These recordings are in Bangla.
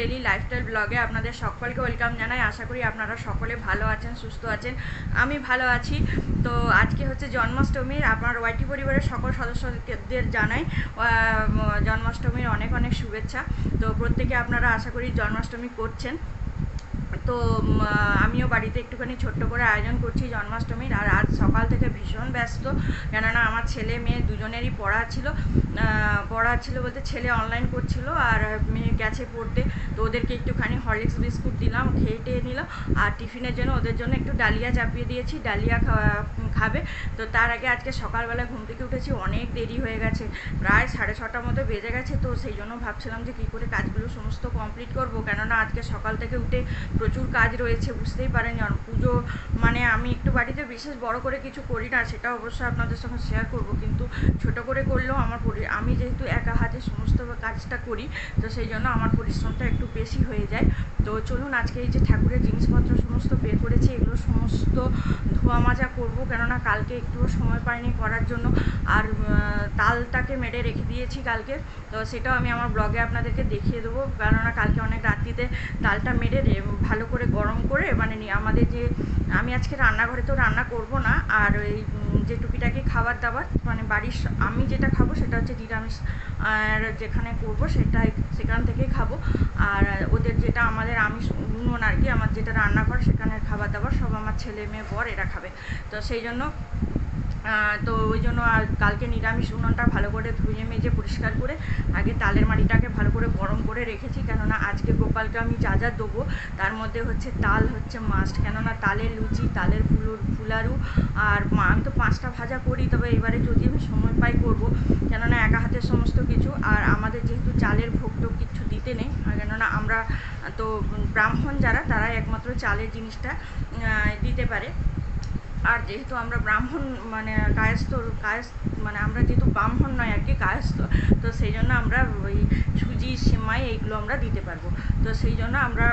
ডেলি লাইফস্টাইল ব্লগে আপনাদের সকলকে ওয়েলকাম জানাই। আশা করি আপনারা সকলে ভালো আছেন, সুস্থ আছেন। আমি ভালো আছি। তো আজকে হচ্ছে জন্মাষ্টমীর আপনার ওয়াইটি পরিবারের সকল সদস্যদের জানাই। জন্মাষ্টমীর অনেক অনেক শুভেচ্ছা। তো প্রত্যেকে আপনারা আশা করি জন্মাষ্টমী করছেন। তো আমিও বাড়িতে একটুখানি ছোট্ট করে আয়োজন করছি জন্মাষ্টমীর। আর আজ সকাল থেকে ভীষণ ব্যস্ত। কেননা আমার ছেলে, মেয়ে দুজনেরই পড়া ছিল। পড়া ছিল বলতে ছেলে অনলাইন করছিল আর মেয়ে গেছে পড়তে। তো ওদেরকে একটুখানি হরলিক্স বিস্কুট দিলাম, খেয়ে টেয়ে নিলাম। আর টিফিনের জন্য ওদের জন্য একটু ডালিয়া চাপিয়ে দিয়েছি, ডালিয়া খাবে। তো তার আগে আজকে সকালবেলা ঘুম থেকে উঠেছি, অনেক দেরি হয়ে গেছে। প্রায় সাড়ে ছটার মতো বেজে গেছে, তো সেই জন্য ভাবছিলাম যে কী করে কাজগুলো সমস্ত কমপ্লিট করব। কেননা আজকে সকাল থেকে উঠে প্রচুর কাজ রয়েছে, বুঝতেই পারেন পুজো মানে আমি একটু বাড়িতে বিশেষ বড় করে কিছু করি না, সেটা অবশ্যই আপনাদের সঙ্গে শেয়ার করব। কিন্তু ছোট করে করলেও আমার পরি- আমি যেহেতু একা হাতে সমস্ত কাজটা করি, তো সেই জন্য আমার পরিশ্রমটা একটু বেশি হয়ে যায়। তো চলুন আজকে এই যে ঠাকুরের জিনিসপত্র সমস্ত বের করেছি, এগুলো সমস্ত ধোয়া মাজা করব, কেননা কালকে একটুও সময় পাইনি করার জন্য। আর তালটাকে মেরে রেখে দিয়েছি কালকে, তো সেটাও আমি আমার ব্লগে আপনাদেরকে দেখিয়ে দেবো। কেননা কালকে অনেক রাত্রিতে তালটা মেরে ভালো করে গরম করে মানে আমাদের যে, আমি আজকে রান্নাঘরে তো রান্না করব না, আর ওই যে টুপিটাকে খাবার দাবার মানে বাড়ির আমি যেটা খাব সেটা হচ্ছে নিরামিষ, আর যেখানে করব সেটা সেখান থেকেই খাব। আর ওদের যেটা আমাদের আমিষ উনুন আর কি, আমার যেটা রান্নাঘর সেখানের খাবার দাবার সব আমার ছেলে মেয়ে বর এরা খাবে। তো সেই জন্য তো ওই জন্য আর কালকে নিরামিষ উনুনটা ভালো করে ধুয়ে মেজে পরিষ্কার করে আগে তালের মাড়িটাকে ভালো করে গরম করে রেখেছি, কেননা আজকে গোপালকে আমি যা যা দেবো তার মধ্যে হচ্ছে তাল হচ্ছে মাস্ট কেননা তালের লুচি, তালের ফুলুর ফুলারু আর আমি তো পাঁচটা ভাজা করি, তবে এবারে যদি আমি সময় পাই করব, কেননা একা হাতে সমস্ত কিছু আর আমাদের যেহেতু চালের ভোগ টোগ কিছু দিতে নেই কেননা আমরা তো ব্রাহ্মণ যারা, তারাই একমাত্র চালের জিনিসটা দিতে পারে। আর যেহেতু আমরা ব্রাহ্মণ মানে কায়স্থ কায়স্থ মানে আমরা যেহেতু ব্রাহ্মণ নয় আর কি, কায়স্থ, তো সেই জন্য আমরা ওই সুজি, সিমাই এইগুলো আমরা দিতে পারব। তো সেই জন্য আমরা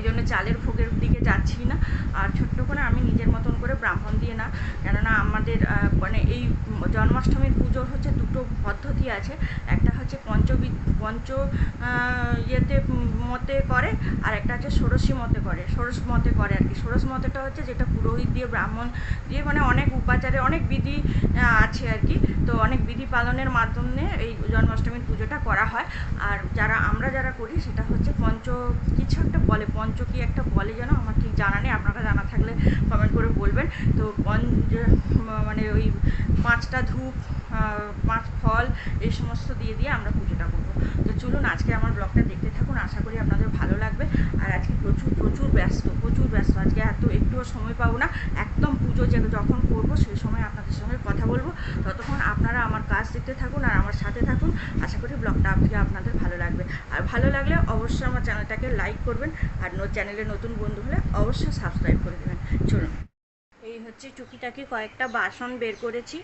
ওই জন্য চালের ভোগের দিকে যাচ্ছি না। আর ছোট্ট করে আমি নিজের মতন করে ব্রাহ্মণ দিয়ে না, কেননা আমাদের মানে এই জন্মাষ্টমীর পুজোর হচ্ছে দুটো পদ্ধতি আছে। একটা হচ্ছে পঞ্চবি পঞ্চ ইয়েতে মতে করে, আর একটা হচ্ছে ষোড়শী মতে করে। ষোড়শ মতে করে আর কি। ষোড়শ মতেটা হচ্ছে যেটা পুরোহিত দিয়ে, ব্রাহ্মণ দিয়ে মানে অনেক উপাচারে, অনেক বিধি আছে আর কি। তো অনেক বিধি পালনের মাধ্যমে এই জন্মাষ্টমীর পুজোটা করা হয়। আর যারা, আমরা যারা করি সেটা হচ্ছে পঞ্চ, কিছু একটা বলে পঞ্চ কি একটা বলে যেন, আমার ঠিক জানা নেই, আপনারা জানা থাকলে কমেন্ট করে বলবেন। তো পঞ্চ মানে ওই পাঁচটা ধূপ পাঁচ ফল, এই সমস্ত দিয়ে দিয়ে আমরা পুজোটা করব। তো চলুন আজকে আমার ব্লগটা দেখতে থাকুন, আশা করি আপনাদের ভালো লাগবে। আর আজকে প্রচুর প্রচুর ব্যস্ত প্রচুর ব্যস্ত। আজকে এত, একটুও সময় পাবো না। একদম পুজো যে যখন করব, সেই সময় আপনাদের সঙ্গে কথা বলব। ততক্ষণ আপনারা আমার কাজ দেখতে থাকুন আর আমার সাথে থাকুন। আশা করি ব্লগটা আজকে আপনাদের ভালো লাগবে। আর ভালো লাগলে অবশ্যই আমার চ্যানেলটাকে লাইক করবেন আর চ্যানেলে নতুন বন্ধু হলে অবশ্যই সাবস্ক্রাইব করে দেবেন। চলুন। এই হচ্ছে টুকিটাকি কয়েকটা বাসন বের করেছি।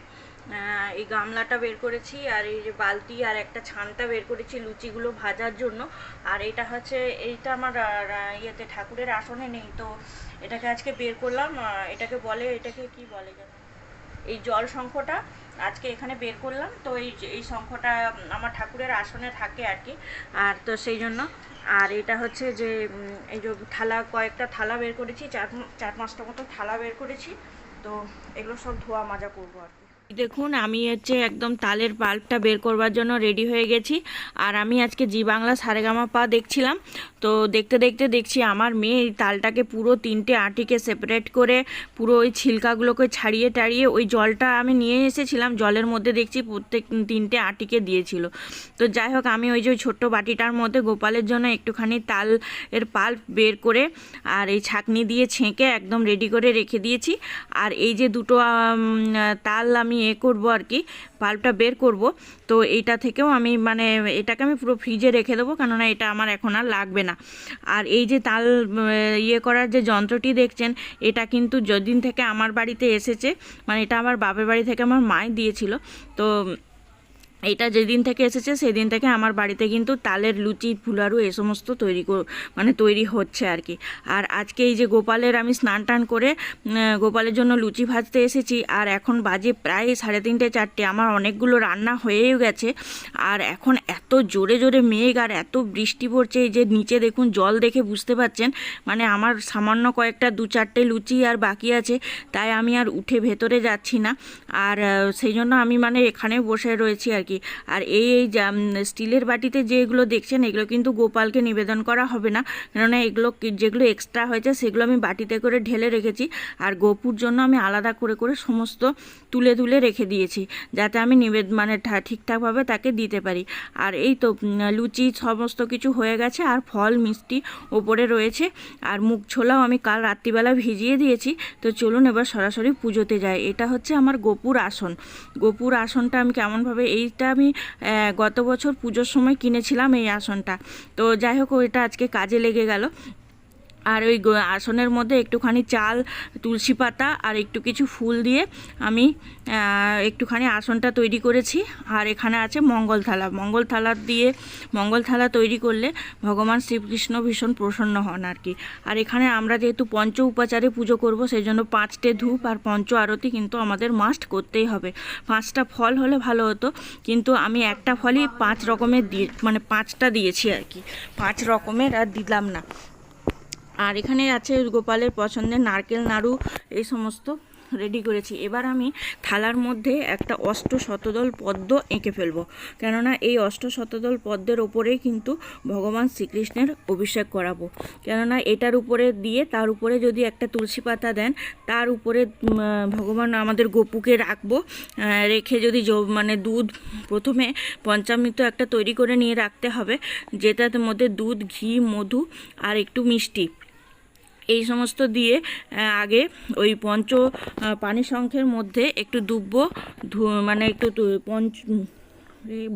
এই গামলাটা বের করেছি আর এই যে বালতি আর একটা ছানটা বের করেছি লুচিগুলো ভাজার জন্য। আর এটা হচ্ছে, এইটা আমার ইয়েতে ঠাকুরের আসনে নেই, তো এটাকে আজকে বের করলাম। এটাকে বলে, এটাকে কি বলে এই জল শঙ্খটা আজকে এখানে বের করলাম। তো এই এই শঙ্খটা আমার ঠাকুরের আসনে থাকে আর কি। আর তো সেই জন্য, আর এটা হচ্ছে যে এই যে থালা, কয়েকটা থালা বের করেছি, চার চার পাঁচটা মতো থালা বের করেছি। তো এগুলো সব ধোয়া মাজা করব আর কি। দেখুন, আমি হচ্ছে একদম তালের পাল্পটা বের করবার জন্য রেডি হয়ে গেছি। আর আমি আজকে জি বাংলা সারেগামা পা দেখছিলাম। তো দেখতে দেখতে দেখছি আমার মেয়ে তালটাকে পুরো তিনটে আটিকে সেপারেট করে পুরো ওই ছিলকাগুলোকে ছাড়িয়ে টাড়িয়ে ওই জলটা আমি নিয়ে এসেছিলাম। জলের মধ্যে দেখছি প্রত্যেক তিনটে আটিকে দিয়েছিল। তো যাই হোক, আমি ওই যে ওই ছোট্ট বাটিটার মধ্যে গোপালের জন্য একটুখানি তাল এর পাল্প বের করে আর এই ছাকনি দিয়ে ছেঁকে একদম রেডি করে রেখে দিয়েছি। আর এই যে দুটো তাল আমি এ করব আর কি পাল্পটা বের করব। তো এইটা থেকেও আমি মানে এটাকে আমি পুরো ফ্রিজে রেখে দেবো, কেননা এটা আমার এখন আর লাগবে না। আর এই যে তাল ইয়ে করার যে যন্ত্রটি দেখছেন, এটা কিন্তু যদিন থেকে আমার বাড়িতে এসেছে মানে এটা আমার বাপের বাড়ি থেকে আমার মায় দিয়েছিল। তো এটা যেদিন থেকে এসেছে, সেদিন থেকে আমার বাড়িতে কিন্তু তালের লুচি, ফুলারু এ সমস্ত তৈরি মানে তৈরি হচ্ছে আর কি আর আজকে এই যে গোপালের আমি স্নান টান করে গোপালের জন্য লুচি ভাজতে এসেছি, আর এখন বাজে প্রায় সাড়ে তিনটে চারটে, আমার অনেকগুলো রান্না হয়েও গেছে। আর এখন এত জোরে জোরে মেঘ আর এত বৃষ্টি পড়ছে, এই যে নিচে দেখুন জল দেখে বুঝতে পারছেন মানে আমার সামান্য কয়েকটা দু চারটে লুচি আর বাকি আছে, তাই আমি আর উঠে ভেতরে যাচ্ছি না। আর সেই জন্য আমি মানে এখানে বসে রয়েছি আর কি আর এই এই স্টিলের বাটিতে যেগুলো দেখছেন, এগুলো কিন্তু গোপালকে নিবেদন করা হবে না। কেননা এগুলো যেগুলো এক্সট্রা হয়েছে, সেগুলো আমি বাটিতে করে ঢেলে রেখেছি। আর গোপুর জন্য আমি আলাদা করে করে সমস্ত তুলে তুলে রেখে দিয়েছি, যাতে আমি নিবেদ মানে ঠিকঠাকভাবে তাকে দিতে পারি। আর এই তো লুচি সমস্ত কিছু হয়ে গেছে, আর ফল, মিষ্টি ওপরে রয়েছে, আর মুখ ছোলাও আমি কাল রাত্রিবেলা ভিজিয়ে দিয়েছি। তো চলুন এবার সরাসরি পুজোতে যাই। এটা হচ্ছে আমার গোপুর আসন। গোপুর আসনটা আমি কেমনভাবে, এইটা আমি গত বছর পুজোর সময় কিনেছিলাম এই আসনটা। তো যাই হোক, ওইটা আজকে কাজে লেগে গেল। আর ওই আসনের মধ্যে একটুখানি চাল, তুলসী পাতা আর একটু কিছু ফুল দিয়ে আমি একটুখানি আসনটা তৈরি করেছি। আর এখানে আছে মঙ্গল থালা। মঙ্গল থালা দিয়ে, মঙ্গল থালা তৈরি করলে ভগবান শ্রীকৃষ্ণ ভীষণ প্রসন্ন হন আর কি। আর এখানে আমরা যেহেতু পঞ্চ উপাচারে পুজো করব, সেই জন্য পাঁচটে ধূপ আর পঞ্চ আরতি কিন্তু আমাদের মাস্ট করতেই হবে। পাঁচটা ফল হলে ভালো হতো, কিন্তু আমি একটা ফলই পাঁচ রকমের দিয়ে মানে পাঁচটা দিয়েছি আর কি। পাঁচ রকমের আর দিলাম না। আর এখানে আছে গোপালের পছন্দের নারকেল, নাড়ু, এই সমস্ত রেডি করেছি। এবার আমি থালার মধ্যে একটা অষ্ট শতদল পদ্ম এঁকে ফেলব। কেননা এই অষ্ট শতদল পদ্মের ওপরেই কিন্তু ভগবান শ্রীকৃষ্ণের অভিষেক করাবো। কেননা এটার উপরে দিয়ে তার উপরে যদি একটা তুলসী পাতা দেন, তার উপরে ভগবান আমাদের গোপুকে রাখব। রেখে যদি মানে দুধ প্রথমে পঞ্চামৃত একটা তৈরি করে নিয়ে রাখতে হবে, যেটার মধ্যে দুধ, ঘি, মধু আর একটু মিষ্টি। এই সমস্ত দিয়ে আগে ওই পঞ্চ পানি শঙ্খের মধ্যে একটু দুব্ব, ধু- মানে একটু পঞ্চ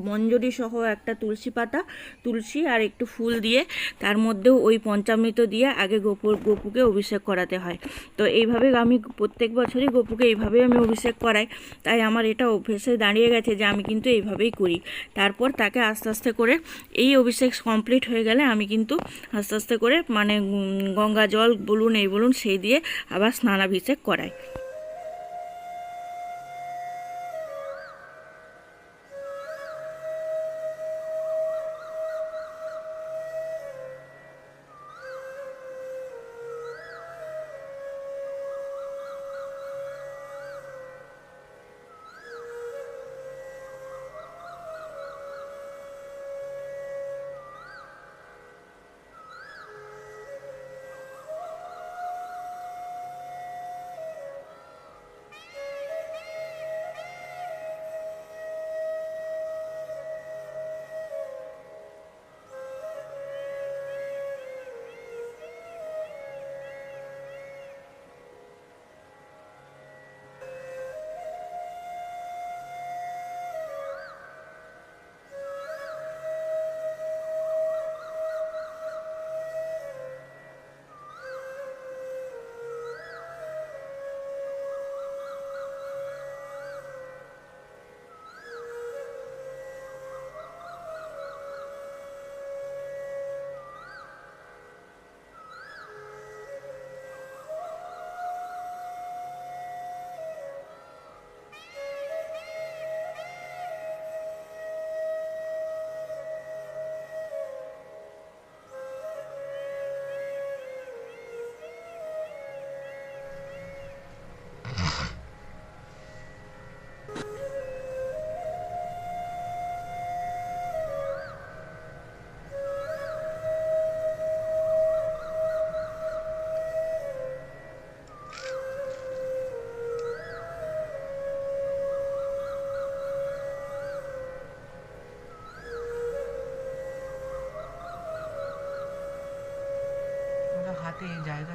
মঞ্জরি সহ একটা তুলসী পাতা, তুলসী আর একটু ফুল দিয়ে তার মধ্যেও ওই পঞ্চামৃত দিয়ে আগে গোপুর, গোপুকে অভিষেক করাতে হয়। তো এইভাবে আমি প্রত্যেক বছরই গোপুকে এইভাবেই আমি অভিষেক করাই। তাই আমার এটা অভ্যেসে দাঁড়িয়ে গেছে যে আমি কিন্তু এইভাবেই করি। তারপর তাকে আস্তে আস্তে করে এই অভিষেক কমপ্লিট হয়ে গেলে আমি কিন্তু আস্তে আস্তে করে মানে গঙ্গা জল বলুন, এই বলুন, সেই দিয়ে আবার স্নানাভিষেক করাই।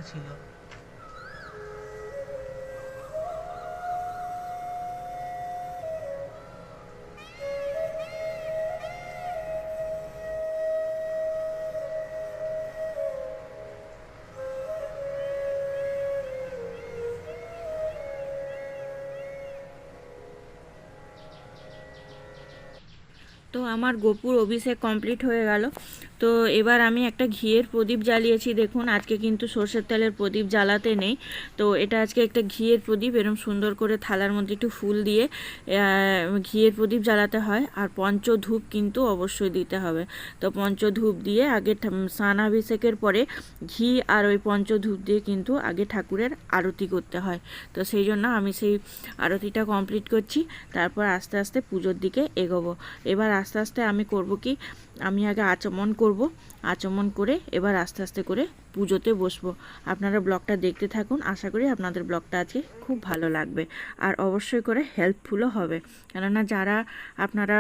ছিল। তো আমার গোপুর অভিষেক কমপ্লিট হয়ে গেল। তো এবার আমি একটা ঘিয়ের প্রদীপ জ্বালিয়েছি। দেখুন, আজকে কিন্তু সর্ষের তেলের প্রদীপ জ্বালাতে নেই। তো এটা আজকে একটা ঘিয়ের প্রদীপ এরকম সুন্দর করে থালার মধ্যে একটু ফুল দিয়ে ঘিয়ের প্রদীপ জ্বালাতে হয়। আর পঞ্চধূপ কিন্তু অবশ্যই দিতে হবে। তো পঞ্চধূপ দিয়ে আগে স্নানাভিষেকের পরে ঘি আর ওই পঞ্চধূপ দিয়ে কিন্তু আগে ঠাকুরের আরতি করতে হয়। তো সেই জন্য আমি সেই আরতিটা কমপ্লিট করছি। তারপর আস্তে আস্তে পুজোর দিকে এগোবো। এবার আস্তে আস্তে আমি করব কি আমি আগে আচমন করব। আচমন করে এবার আস্তে আস্তে করে পুজোতে বসবো। আপনারা ব্লগটা দেখতে থাকুন। আশা করি আপনাদের ব্লগটা আজকে খুব ভালো লাগবে আর অবশ্যই করে হেল্পফুলও হবে। কেননা যারা আপনারা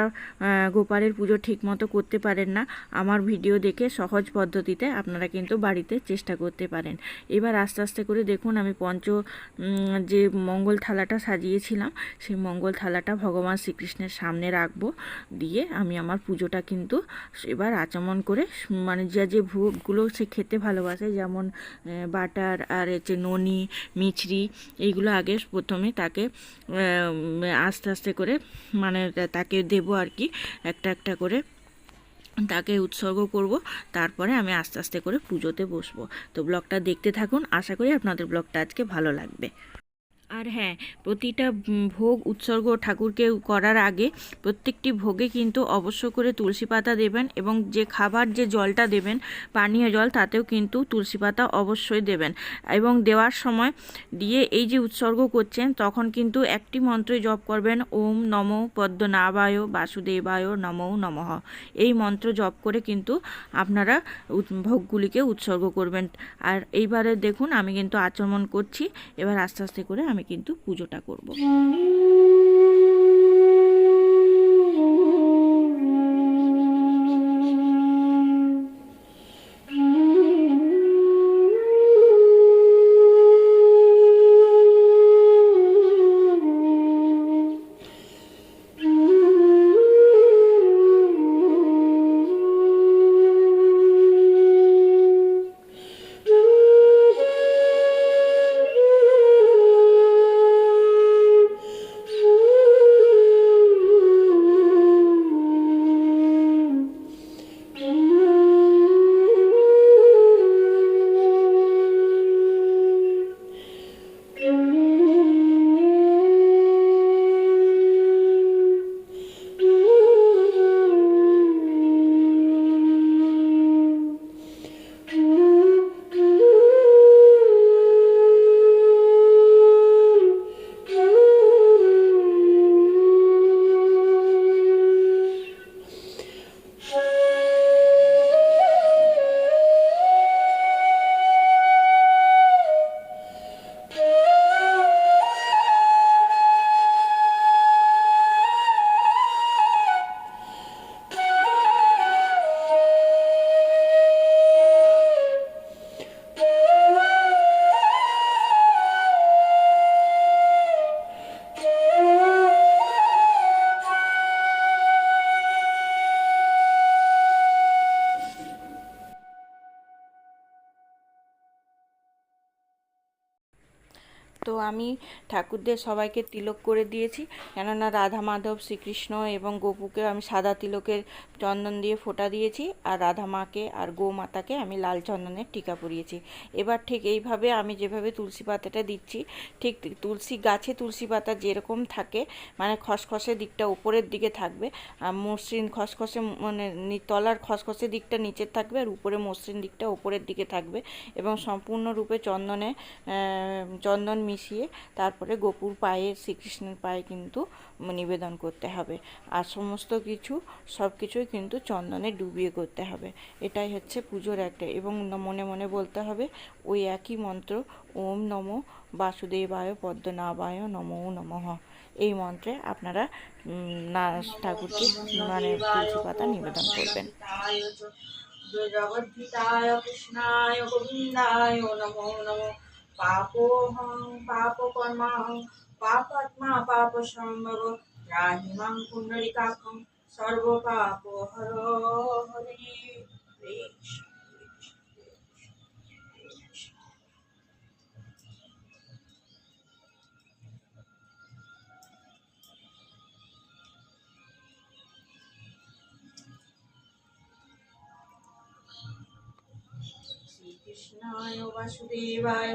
গোপালের পুজো ঠিকমতো করতে পারেন না, আমার ভিডিও দেখে সহজ পদ্ধতিতে আপনারা কিন্তু বাড়িতে চেষ্টা করতে পারেন। এবার আস্তে আস্তে করে দেখুন, আমি পঞ্চ যে মঙ্গল থালাটা সাজিয়েছিলাম, সেই মঙ্গল থালাটা ভগবান শ্রীকৃষ্ণের সামনে রাখব। দিয়ে আমি আমার পুজোটা কিন্তু এবার আচমন করে মানে যে যে ভোগগুলো সে খেতে ভালোবাসে, যেমন বাটার আর হচ্ছে ননি, মিছরি, এইগুলো আগে প্রথমে তাকে আস্তে আস্তে করে মানে তাকে দেবো আর কি, একটা একটা করে তাকে উৎসর্গ করব। তারপরে আমি আস্তে আস্তে করে পুজোতে বসবো। তো ব্লগটা দেখতে থাকুন। আশা করি আপনাদের ব্লগটা আজকে ভালো লাগবে। আর হ্যাঁ প্রতিটা ভোগ উৎসর্গ ঠাকুরকে করার আগে প্রত্যেকটি ভোগে কিন্তু অবশ্য করে তুলসী পাতা দেবেন এবং যে খাবার, যে জলটা দেবেন, পানীয় জল, তাতেও কিন্তু তুলসী পাতা অবশ্যই দেবেন। এবং দেওয়ার সময় দিয়ে এই যে উৎসর্গ করছেন, তখন কিন্তু একটি মন্ত্রই জপ করবেন, ওম নম পদ্মনাভায় বাসুদেবায় নমো নমঃ। এই মন্ত্র জপ করে কিন্তু আপনারা ভোগগুলিকে উৎসর্গ করবেন। আর এইবারে দেখুন, আমি কিন্তু আচমন করছি, এবার আস্তে আস্তে করে কিন্তু পুজোটা করব। আমি ঠাকুরদের সবাইকে তিলক করে দিয়েছি। কেননা রাধা মাধব, শ্রীকৃষ্ণ এবং গোপুকে আমি সাদা তিলকের চন্দন দিয়ে ফোঁটা দিয়েছি আর রাধা মাকে আর গো মাতাকে আমি লাল চন্দনের টিকা পরিয়েছি। এবার ঠিক এইভাবে আমি যেভাবে তুলসী পাতাটা দিচ্ছি, ঠিক তুলসী গাছে তুলসী পাতা যেরকম থাকে মানে খসখসে দিকটা উপরের দিকে থাকবে আর মসৃণ খসখসে মানে তলার খসখসে দিকটা নিচের থাকবে আর উপরে মসৃণ দিকটা উপরের দিকে থাকবে এবং সম্পূর্ণরূপে চন্দনে চন্দন মিশিয়ে তারপরে গোপুর পায়ে, শ্রীকৃষ্ণের পায়ে কিন্তু নিবেদন করতে হবে। আর সমস্ত কিছু, সব কিছুই কিন্তু চন্দনে ডুবিয়ে করতে হবে। এটাই হচ্ছে পুজোর একটা এবং মনে মনে বলতে হবে, ওই একই মন্ত্র, ওম নম বাসুদেবায় পদ্মনাভায় নমো নমঃ। এই মন্ত্রে আপনারা না, ঠাকুরকে মানে তুলসী পাতা নিবেদন করবেন। জগদ্ধিতায়, কৃষ্ণায়, গোবিন্দায় নমো নমো। पापोऽहं पापकर्माहं पापात्मा पापसम्भव याहि माँ पुण्डरीकाकं सर्वपापो हर हरे वासुदेवाय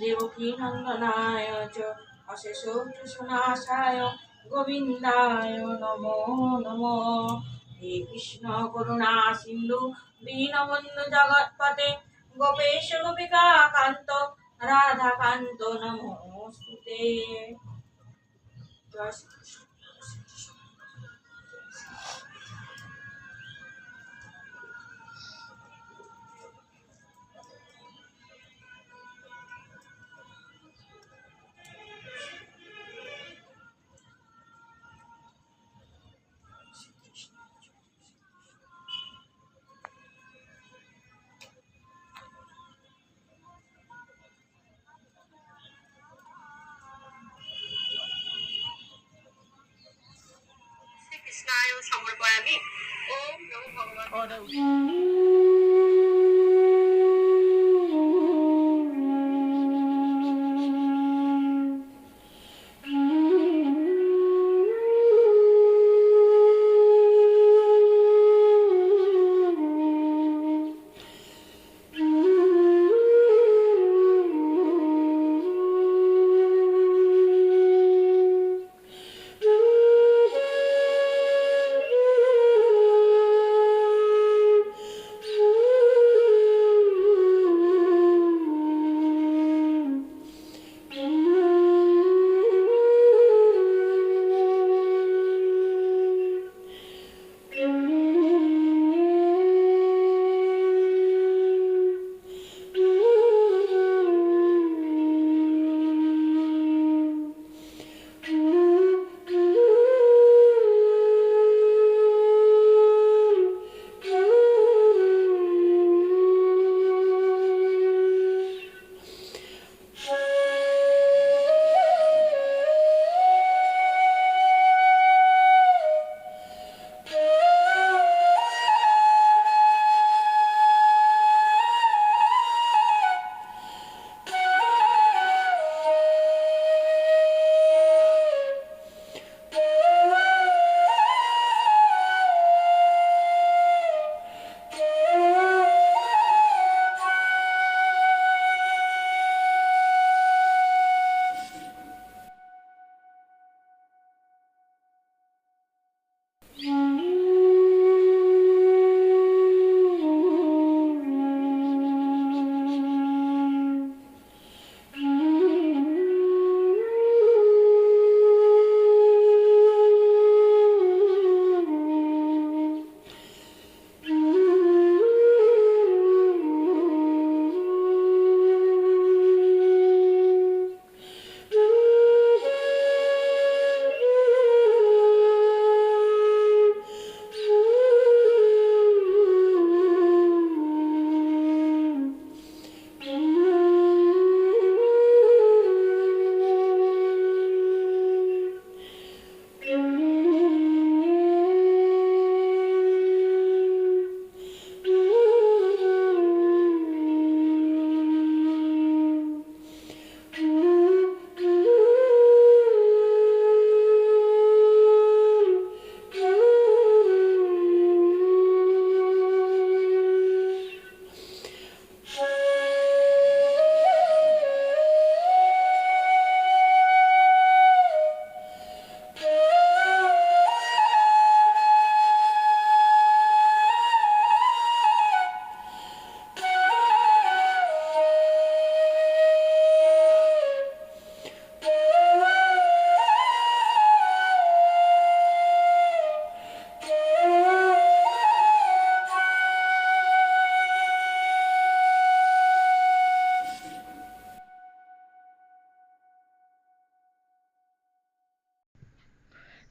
দেবকী নন্দনায় চ অশেষ গোবিন্দায় নমো নমো। কৃষ্ণ করুণা সিন্ধু, দীনবন্ধু জগৎপতে গোপেশ গোপিকা কান্ত রাধা কান্ত নমোস্তুতে। জয় শ্রীকৃষ্ণ শ্রীকৃষ্ণায় সমর্পয়ামি ওম নমো ভগবান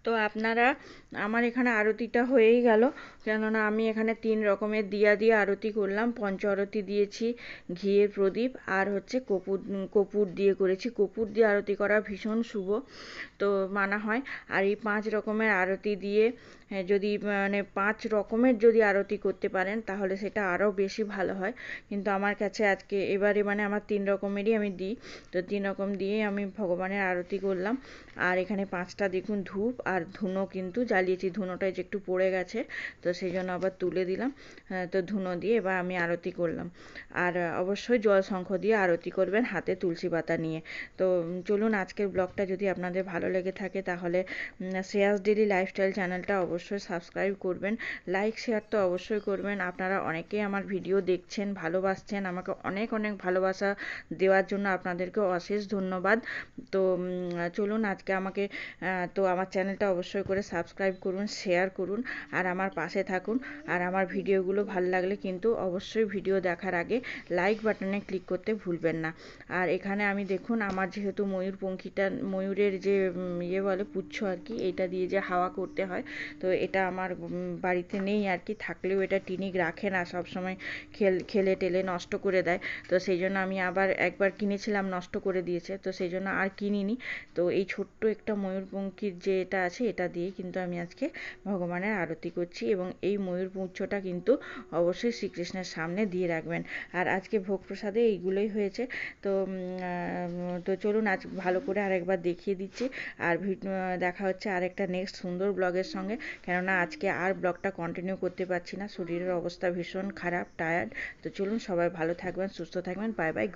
তো আপনারা আমার এখানে আরতিটা হয়েই গেল। কেননা আমি এখানে তিন রকমের দিয়া দিয়ে আরতি করলাম। পঞ্চ আরতি দিয়েছি, ঘিয়ের প্রদীপ আর হচ্ছে কপুর কপুর দিয়ে করেছি। কপুর দিয়ে আরতি করা ভীষণ শুভ, তো মানা হয়। আর এই পাঁচ রকমের আরতি দিয়ে যদি মানে পাঁচ রকমের যদি আরতি করতে পারেন তাহলে সেটা আরও বেশি ভালো হয়। কিন্তু আমার কাছে আজকে এবারে মানে আমার তিন রকমেরই আমি দিই। তো তিন রকম দিয়েই আমি ভগবানের আরতি করলাম। আর এখানে পাঁচটা দেখুন ধূপ আর ধুনো কিন্তু জ্বালিয়েছি। ধুনোটা যে একটু পড়ে গেছে তো সেই জন্য আবার তুলে দিলাম। হ্যাঁ, তো ধুনো দিয়ে এবার আমি আরতি করলাম। আর অবশ্যই জল শঙ্খ দিয়ে আরতি করবেন হাতে তুলসী পাতা নিয়ে। তো চলুন আজকের ব্লগটা যদি আপনাদের ভালো লেগে থাকে তাহলে শ্রেয়াস ডেলি লাইফস্টাইল চ্যানেলটা অবশ্যই সাবস্ক্রাইব করবেন। লাইক শেয়ার তো অবশ্যই করবেন। আপনারা অনেকেই আমার ভিডিও দেখছেন, ভালোবাসছেন। আমাকে অনেক অনেক ভালোবাসা দেওয়ার জন্য আপনাদেরকে অশেষ ধন্যবাদ। তো চলুন আজকে আমাকে তো আমার চ্যানেলটা অবশ্যই করে সাবস্ক্রাইব করুন শেয়ার করুন, আর আমার পাশে থাকুন। আর আমার ভিডিওগুলো ভালো লাগলে কিন্তু অবশ্যই ভিডিও দেখার আগে লাইক বাটনে ক্লিক করতে ভুলবেন না। আর এখানে আমি দেখুন, আমার যেহেতু ময়ূর পঙ্খিটা, ময়ূরের যে ইয়ে বলে পুচ্ছ আর কি, এটা দিয়ে যে হাওয়া করতে হয়, তো এটা আমার বাড়িতে নেই আর কি। থাকলেও এটা টিনিক রাখে না সব সময় খেল, খেলে টেলে নষ্ট করে দেয়। তো সেই জন্য আমি আবার একবার কিনেছিলাম, নষ্ট করে দিয়েছে। তো সেই জন্য আর কিনিনি। তো এই ছোট্ট একটা ময়ূরপঙ্খির যে এটা আছে, এটা দিয়ে কিন্তু আমি আজকে ভগবানের আরতি করছি এবং এই ময়ূর পুচ্ছটা কিন্তু অবশ্যই শ্রীকৃষ্ণের সামনে দিয়ে রাখবেন। আর আজকে ভোগ প্রসাদে এইগুলোই হয়েছে। তো তো চলুন আজ ভালো করে আরেকবার দেখিয়ে দিচ্ছি। আর দেখা হচ্ছে আরেকটা নেক্সট সুন্দর ব্লগের সঙ্গে। কেননা আজকে আর ব্লগটা কন্টিনিউ করতে পারছি না। শরীরের অবস্থা ভীষণ খারাপ টায়ার্ড তো চলুন সবাই ভালো থাকবেন, সুস্থ থাকবেন। Bye bye